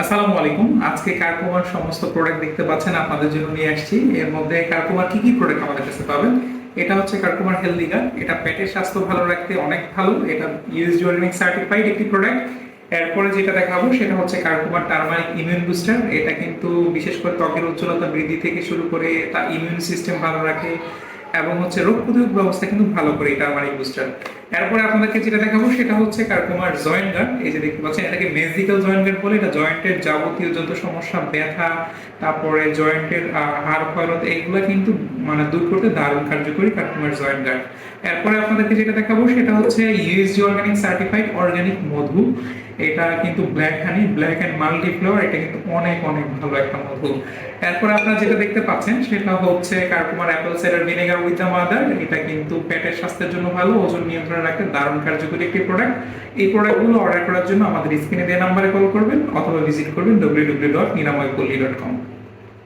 আসসালামু আলাইকুম। আজকে কার্কুমার সমস্ত প্রোডাক্ট দেখতে পাচ্ছেন, আপনাদের জন্য নিয়ে আসছি। এর মধ্যে কার্কুমার কি কি প্রোডাক্ট আমাদের কাছে পাবেন? এটা হচ্ছে কার্কুমার হেলদি গান এটা পেটের স্বাস্থ্য ভালো রাখতে অনেক ভালো। এটা ইউএসডি অর্গানিক সার্টিফাইড একটি প্রোডাক্ট এরপরে যেটা দেখাবো, সেটা হচ্ছে কার্কুমার টার্মারিক ইমিউন বুস্টার এটা কিন্তু বিশেষ করে ত্বকের উজ্জ্বলতা বৃদ্ধি থেকে শুরু করে তার ইমিউন সিস্টেম ভালো রাখে। এবং হচ্ছে রোগ প্রতিরোধ ব্যবস্থা কিন্তু ভালো করে এটা আমার এই বুস্টার এরপরে আপনাদেরকে যেটা দেখাবো সেটা হচ্ছে কার্কুমার জয়েন্ট গার্ড। এই যে দেখতে পাচ্ছেন, এটাকে মেজিক্যাল জয়েন্ট গার্ড বলে। এটা জয়েন্টের যাবতীয় যত সমস্যা, ব্যথা, তারপরে জয়েন্টের হাড় ক্ষয়রত এইগুলো কিন্তু মানে দূর করতে দারুণ কার্যকরী কার্কুমার জয়েন্ট গার্ড। এরপরে আপনাদেরকে যেটা দেখাবো সেটা হচ্ছে ইউএসজি অর্গানিক সার্টিফাইড অর্গানিক মধু। এটা কিন্তু black honey black and multi flavour এটা কিন্তু অনেক অনেক ভালো একটা মধু। এরপরে আপনারা যেটা দেখতে পাচ্ছেন সেটা হচ্ছে কার্কুমার apple cider vinegar with mother এটা কিন্তু পেটের স্বাস্থ্যের জন্য ভালো, ওজন নিয়ন্ত্রণে রাখতে দারুণ কার্যকরী একটি প্রোডাক্ট এই প্রোডাক্টগুলো অর্ডার করার জন্য আমাদের স্ক্রিনে দেওয়া নাম্বারে কল করবেন, অথবা ভিজিট করবেন W W dot Niramoypalli dot com